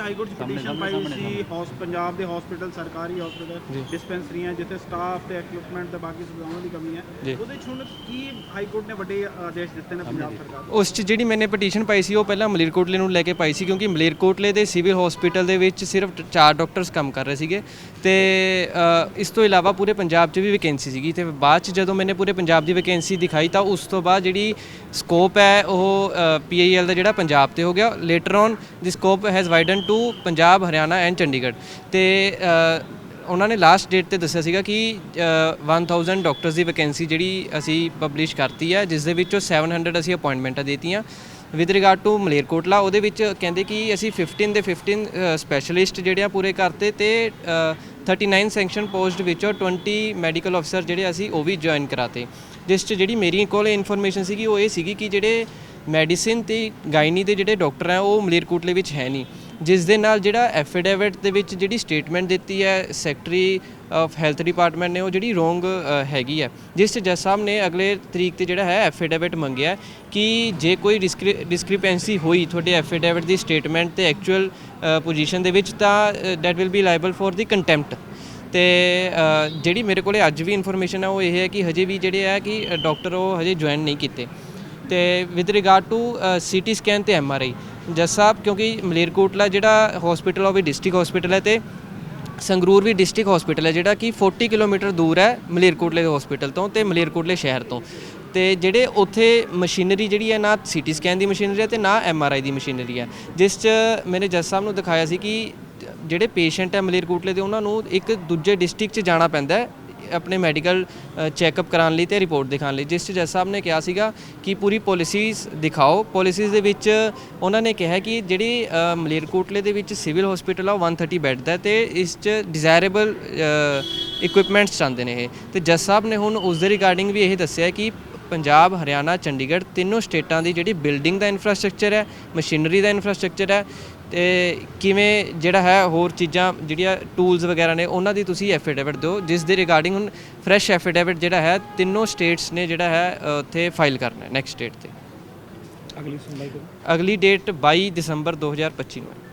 High court 'ਚ petition ਪਾਈ ਸੀ ਹੌਸ ਪੰਜਾਬ ਦੇ ਹਸਪੀਟਲ ਸਰਕਾਰੀ ਹਸਪੀਟਲ ਡਿਸਪੈਂਸਰੀਆਂ ਜਿੱਥੇ ਸਟਾਫ ਤੇ ਇਕਵਿਪਮੈਂਟ ਤੇ ਬਾਕੀ ਸੁਵਿਧਾਵਾਂ ਦੀ ਕਮੀ ਹੈ। ਉਹਦੇ 'ਚ ਹੁਣ ਕੀ ਹਾਈ ਕੋਰਟ ਨੇ ਵੱਡੇ ਆਦੇਸ਼ ਦਿੱਤੇ ਨੇ ਪੰਜਾਬ ਸਰਕਾਰ ਨੂੰ ਉਸ 'ਚ ਜਿਹੜੀ ਮੈਨੇ ਪਟੀਸ਼ਨ ਪਾਈ ਸੀ ਉਹ ਪਹਿਲਾਂ ਮਲੇਰਕੋਟਲੇ ਨੂੰ ਲੈ ਕੇ ਪਾਈ ਸੀ ਕਿਉਂਕਿ ਮਲੇਰਕੋਟਲੇ ਦੇ ਸਿਵਲ ਹਸਪੀਟਲ ਦੇ ਵਿੱਚ ਸਿਰਫ ਚਾਰ ਡਾਕਟਰਸ ਕੰਮ ਕਰ ਰਹੇ ਸੀਗੇ। ਤੇ ਇਸ ਤੋਂ ਇਲਾਵਾ ਪੂਰੇ ਪੰਜਾਬ 'ਚ ਵੀ ਵੈਕੈਂਸੀ ਸੀਗੀ। ਤੇ ਬਾਅਦ 'ਚ ਜਦੋਂ ਮੈਨੇ ਪੂਰੇ ਪੰਜਾਬ ਦੀ ਵੈਕੈਂਸੀ ਦਿਖਾਈ ਤਾਂ ਉਸ ਤੋਂ ਬਾਅਦ ਜਿਹੜੀ ਸਕੋਪ ਹੈ ਉਹ ਪੀਆਈਐਲ ਦਾ ਜਿਹੜਾ ਪੰਜਾਬ ਤੇ ਹੋ ਗਿਆ। Later on the scope has widen to Punjab Haryana and Chandigarh. ਤੇ ਉਹਨਾਂ ਨੇ ਲਾਸਟ ਡੇਟ ਤੇ ਦੱਸਿਆ ਸੀਗਾ ਕਿ ਅ, 1000 ਡਾਕਟਰਸ ਦੀ ਵੈਕੈਂਸੀ ਜਿਹੜੀ ਅਸੀਂ ਪਬਲਿਸ਼ ਕਰਤੀ ਹੈ ਜਿਸ ਦੇ ਵਿੱਚੋਂ 700 ਅਸੀਂ ਅਪਾਇੰਟਮੈਂਟਾਂ ਦੇਤੀਆਂ। ਵਿਦ ਰਿਗਾਰਡ ਟੂ ਮਲੇਰਕੋਟਲਾ ਉਹਦੇ ਵਿੱਚ ਕਹਿੰਦੇ ਕਿ ਅਸੀਂ 15 ਦੇ 15 ਸਪੈਸ਼ਲਿਸਟ ਜਿਹੜੇ ਆ ਪੂਰੇ ਕਰਤੇ ਤੇ ਅ, 39 ਸੈਂਕਸ਼ਨ ਪੋਸਟ ਵਿੱਚੋਂ 20 ਮੈਡੀਕਲ ਅਫਸਰ ਜਿਹੜੇ ਅਸੀਂ ਉਹ ਵੀ ਜੁਆਇਨ ਕਰਾਤੇ। ਜਿਸ 'ਚ ਜਿਹੜੀ ਮੇਰੀ ਕੋਲ ਇਨਫੋਰਮੇਸ਼ਨ ਸੀਗੀ ਉਹ ਇਹ ਸੀਗੀ ਕਿ ਜਿਹੜੇ ਮੈਡੀਸਿਨ ਤੇ ਗਾਇਨੀ ਦੇ ਜਿਹੜੇ ਡਾਕਟਰ ਆ ਉਹ ਮਲੇਰਕੋਟਲੇ ਵਿੱਚ ਹੈ ਨਹੀਂ। ਜਿਸ ਦੇ ਨਾਲ ਜਿਹੜਾ ਐਫੀਡੇਵਿਟ ਦੇ ਵਿੱਚ ਜਿਹੜੀ ਸਟੇਟਮੈਂਟ ਦਿੱਤੀ ਹੈ ਸੈਕਟਰੀ ਆਫ ਹੈਲਥ ਡਿਪਾਰਟਮੈਂਟ ਨੇ, ਉਹ ਜਿਹੜੀ ਰੋਂਗ ਹੈਗੀ ਹੈ। ਜਿਸ 'ਚ ਜੱਜ ਸਾਹਿਬ ਨੇ ਅਗਲੇ ਤਰੀਕ ਤੇ ਜਿਹੜਾ ਹੈ ਐਫੀਡੇਵਿਟ ਮੰਗਿਆ ਕਿ ਜੇ ਕੋਈ ਡਿਸਕ੍ਰਿਪੈਂਸੀ ਹੋਈ ਤੁਹਾਡੇ ਐਫੀਡੇਵਿਟ ਦੀ ਸਟੇਟਮੈਂਟ ਤੇ ਐਕਚੁਅਲ ਪੋਜੀਸ਼ਨ ਦੇ ਵਿੱਚ, ਤਾਂ that will be liable for the contempt ਤੇ ਜਿਹੜੀ ਮੇਰੇ ਕੋਲੇ ਅੱਜ ਵੀ ਇਨਫੋਰਮੇਸ਼ਨ ਹੈ, ਉਹ ਇਹ ਹੈ ਕਿ ਹਜੇ ਵੀ ਜਿਹੜੇ ਹੈ ਕਿ ਡਾਕਟਰ ਉਹ ਹਜੇ ਜੁਆਇਨ ਨਹੀਂ ਕੀਤੇ। ਤੇ with regard to CT scan ਤੇ ਐਮਆਰਆਈ ਜੱਜ ਸਾਹਿਬ, ਕਿਉਂਕਿ ਮਲੇਰਕੋਟਲਾ ਜਿਹੜਾ ਹਸਪੀਟਲ ਉਹ ਵੀ ਡਿਸਟ੍ਰਿਕਟ ਹਸਪੀਟਲ ਹੈ ਤੇ ਸੰਗਰੂਰ ਵੀ ਡਿਸਟ੍ਰਿਕਟ ਹਸਪੀਟਲ ਹੈ, ਜਿਹੜਾ ਕਿ 40 ਕਿਲੋਮੀਟਰ ਦੂਰ ਹੈ ਮਲੇਰਕੋਟਲੇ ਦੇ ਹਸਪੀਟਲ ਤੋਂ ਤੇ ਮਲੇਰਕੋਟਲੇ ਸ਼ਹਿਰ ਤੋਂ। ਤੇ ਜਿਹੜੇ ਉੱਥੇ ਮਸ਼ੀਨਰੀ ਜਿਹੜੀ ਹੈ, ਨਾ ਸੀਟੀ ਸਕੈਨ ਦੀ ਮਸ਼ੀਨਰੀ ਹੈ ਤੇ ਨਾ ਐਮਆਰਆਈ ਦੀ ਮਸ਼ੀਨਰੀ ਹੈ, ਜਿਸ 'ਚ ਮੈਨੇ ਜੱਜ ਸਾਹਿਬ ਨੂੰ ਦਿਖਾਇਆ ਸੀ ਕਿ ਜਿਹੜੇ ਪੇਸ਼ੈਂਟ ਹੈ ਮਲੇਰਕੋਟਲੇ ਦੇ, ਉਹਨਾਂ ਨੂੰ ਇੱਕ ਦੂਜੇ ਡਿਸਟ੍ਰਿਕਟ 'ਚ ਜਾਣਾ ਪੈਂਦਾ ਹੈ। ਆਪਣੇ ਮੈਡੀਕਲ ਚੈੱਕਅਪ ਕਰਾਉਣ ਲਈ ਤੇ ਰਿਪੋਰਟ ਦਿਖਾਉਣ ਲਈ, ਜਿਸ 'ਚ ਜੱਜ ਸਾਹਿਬ ਨੇ ਕਿਹਾ ਸੀਗਾ ਕਿ ਪੂਰੀ ਪਾਲਿਸੀਜ਼ ਦਿਖਾਓ। ਪਾਲਿਸੀਜ਼ ਦੇ ਵਿੱਚ ਉਹਨਾਂ ਨੇ ਕਿਹਾ ਕਿ ਜਿਹੜੀ ਮਲੇਰਕੋਟਲੇ ਦੇ ਵਿੱਚ ਸਿਵਲ ਹਸਪੀਟਲ ਆ, ਉਹ 130 ਬੈੱਡ ਦਾ ਹੈ ਤੇ ਇਸ 'ਚ ਡਿਜ਼ਾਇਰੇਬਲ ਇਕਵਿਪਮੈਂਟਸ ਚਾਹੁੰਦੇ ਨੇ ਇਹ। ਤੇ ਜੱਜ ਸਾਹਿਬ ਨੇ ਹੁਣ ਉਸ ਦੇ ਰਿਗਾਰਡਿੰਗ ਵੀ ਇਹ ਦੱਸਿਆ ਕਿ ਪੰਜਾਬ, ਹਰਿਆਣਾ, ਚੰਡੀਗੜ੍ਹ ਤਿੰਨੋਂ ਸਟੇਟਾਂ ਦੀ ਜਿਹੜੀ ਬਿਲਡਿੰਗ ਦਾ ਇਨਫਰਾਸਟ੍ਰਕਚਰ ਹੈ ਮਸ਼ੀਨਰੀ ਦਾ ਇਨਫਰਾਸਟ੍ਰਕਚਰ ਹੈ ਤੇ ਕਿਵੇਂ ਜਿਹੜਾ ਹੈ ਹੋਰ ਚੀਜ਼ਾਂ ਜਿਹੜੀਆਂ ਟੂਲਸ ਵਗੈਰਾ ਨੇ ਉਹਨਾਂ ਦੀ ਤੁਸੀਂ ਐਫੀਡੇਵਿਟ ਦਿਓ ਜਿਸ ਦੇ ਰਿਗਾਰਡਿੰਗ ਹੁਣ ਫਰੈਸ਼ ਐਫੀਡੇਵਿਟ ਜਿਹੜਾ ਹੈ ਤਿੰਨੋਂ ਸਟੇਟਸ ਨੇ ਜਿਹੜਾ ਹੈ ਉੱਥੇ ਫਾਈਲ ਕਰਨਾ ਹੈ ਨੈਕਸਟ ਡੇਟ ਤੇ। ਅਗਲੀ ਸੁਣਵਾਈ ਅਗਲੀ ਡੇਟ 22 ਦਸੰਬਰ 2025 ਨੂੰ ਹੈ।